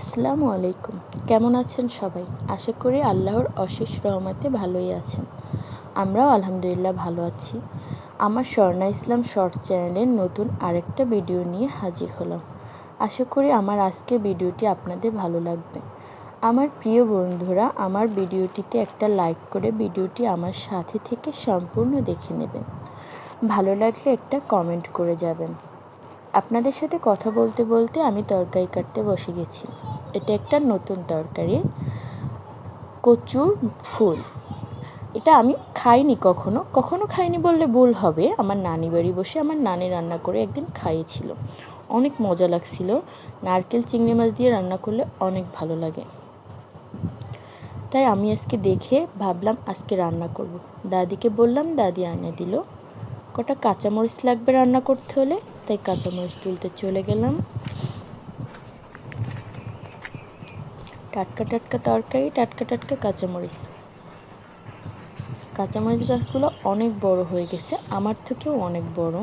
আসসালামু আলাইকুম। কেমন আছেন সবাই? আশা করি আল্লাহর অশেষ রহমাতে ভালোই আছেন। আমরাও আলহামদুলিল্লাহ ভালো আছি। আমার স্বর্ণা ইসলাম শর্ট চ্যানেলের নতুন আরেকটা ভিডিও নিয়ে হাজির হলাম। আশা করি আমার আজকের ভিডিওটি আপনাদের ভালো লাগবে। আমার প্রিয় বন্ধুরা, আমার ভিডিওটিতে একটা লাইক করে ভিডিওটি আমার সাথে থেকে সম্পূর্ণ দেখে নেবেন। ভালো লাগলে একটা কমেন্ট করে যাবেন। আপনাদের সাথে কথা বলতে বলতে আমি তরকারি কাটতে বসে গেছি। এটা একটা নতুন তরকারি। কচুর ফুল। এটা আমি খাইনি কখনো। কখনো খাইনি বললে ভুল হবে। আমার নানি বাড়ি বসে আমার নানি রান্না করে একদিন খাইয়েছিল। অনেক মজা লাগছিল। নারকেল, চিংড়ি মাছ দিয়ে রান্না করলে অনেক ভালো লাগে। তাই আমি আজকে দেখে ভাবলাম আজকে রান্না করব। দাদিকে বললাম, দাদি আনে দিল। কটা কাঁচামরিচ লাগবে রান্না করতে হলে, তাই কাঁচামরিচ তুলতে চলে গেলাম। টাটকা টাটকা তরকারি, টাটকা টাটকা কাঁচামরিচ। কাঁচামরিচ গাছগুলো অনেক বড় হয়ে গেছে, আমার থেকেও অনেক বড়,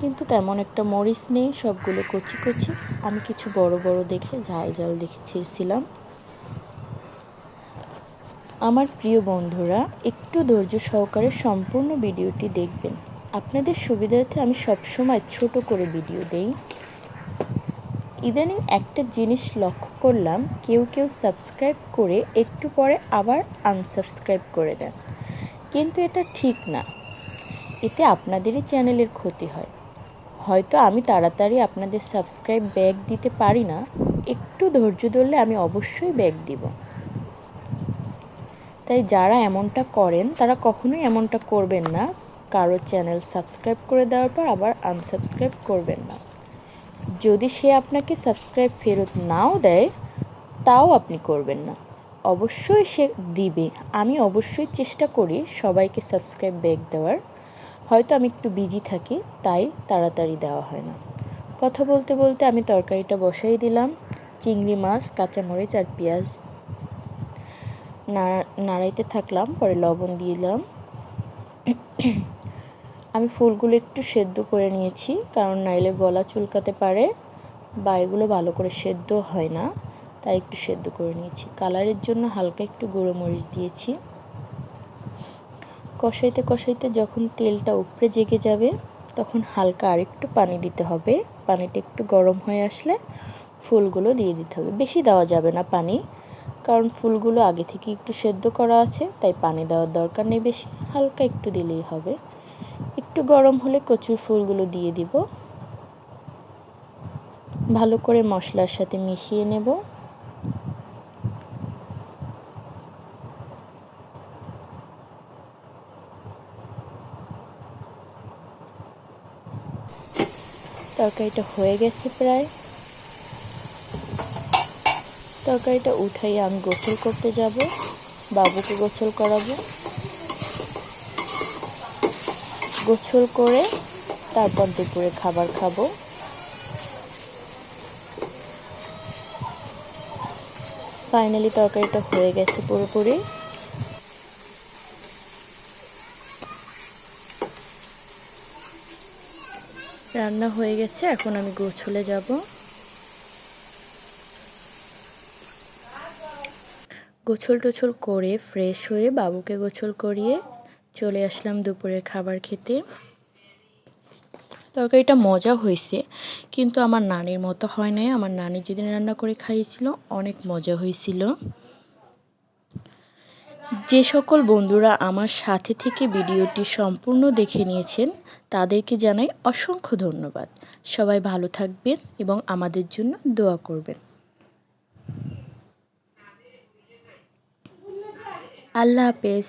কিন্তু তেমন একটা মরিচ নেই, সবগুলো কচি কচি। আমি কিছু বড় বড় দেখে ঝাল ঝাল দেখে ছিঁড়ছিলাম। আমার প্রিয় বন্ধুরা, একটু ধৈর্য সহকারে সম্পূর্ণ ভিডিওটি দেখবেন। আপনাদের সুবিধার্থে আমি সবসময় ছোট করে ভিডিও দেই। ইদানিং একটা জিনিস লক্ষ্য করলাম, কেউ কেউ সাবস্ক্রাইব করে একটু পরে আবার আনসাবস্ক্রাইব করে দেন। কিন্তু এটা ঠিক না। এতে আপনাদেরই চ্যানেলের ক্ষতি হয়। হয়তো আমি তাড়াতাড়ি আপনাদের সাবস্ক্রাইব ব্যাগ দিতে পারি না, একটু ধৈর্য ধরলে আমি অবশ্যই ব্যাগ দিব। তাই যারা এমনটা করেন, তারা কখনোই এমনটা করবেন না। কারও চ্যানেল সাবস্ক্রাইব করে দেওয়ার পর আবার আনসাবস্ক্রাইব করবেন না। যদি সে আপনাকে সাবস্ক্রাইব ফেরত নাও দেয়, তাও আপনি করবেন না। অবশ্যই সে দিবে। আমি অবশ্যই চেষ্টা করি সবাইকে সাবস্ক্রাইব ব্যাক দেওয়ার। হয়তো আমি একটু বিজি থাকি, তাই তাড়াতাড়ি দেওয়া হয় না। কথা বলতে বলতে আমি তরকারিটা বসাই দিলাম। চিংড়ি মাছ, কাঁচামরিচ আর পেঁয়াজ নাড়াইতে থাকলাম, পরে লবণ দিলাম। আমি ফুলগুলো একটু সেদ্ধ করে নিয়েছি, কারণ নাইলে গলা চুলকাতে পারে বা এগুলো ভালো করে সেদ্ধ হয় না, তাই একটু সেদ্ধ করে নিয়েছি। কালারের জন্য হালকা একটু গুঁড়ো মরিচ দিয়েছি। কষাইতে কষাইতে যখন তেলটা উপরে জেগে যাবে, তখন হালকা আরেকটু পানি দিতে হবে। পানিটা একটু গরম হয়ে আসলে ফুলগুলো দিয়ে দিতে হবে। বেশি দেওয়া যাবে না পানি, কারণ ফুলগুলো আগে থেকে একটু সেদ্ধ করা আছে, তাই পানি দেওয়ার দরকার নেই বেশি। হালকা একটু দিলেই হবে। একটু গরম হলে কচুর ফুলগুলো দিয়ে দিব। ভালো করে মশলার সাথে মিশিয়ে নেব। তরকারিটা হয়ে গেছে প্রায়। তরকারিটা উঠাই আমি গোসল করতে যাব, বাবুকে গোসল করাবো। গোসল করে তারপর দুপুরে খাবার খাব। ফাইনালি তরকারিটা হয়ে গেছে পুরোপুরি। রান্না হয়ে গেছে, এখন আমি গোছলে যাব। গোছল টোছল করে ফ্রেশ হয়ে বাবুকে গোছল করিয়ে চলে আসলাম দুপুরের খাবার খেতে। তরকারিটা মজা হয়েছে, কিন্তু আমার নানির মতো হয় নাই। আমার নানি যেদিন রান্না করে খাইয়েছিল, অনেক মজা হয়েছিল। যে সকল বন্ধুরা আমার সাথে থেকে ভিডিওটি সম্পূর্ণ দেখে নিয়েছেন, তাদেরকে জানাই অসংখ্য ধন্যবাদ। সবাই ভালো থাকবেন এবং আমাদের জন্য দোয়া করবেন। আল্লাহ হাফেজ।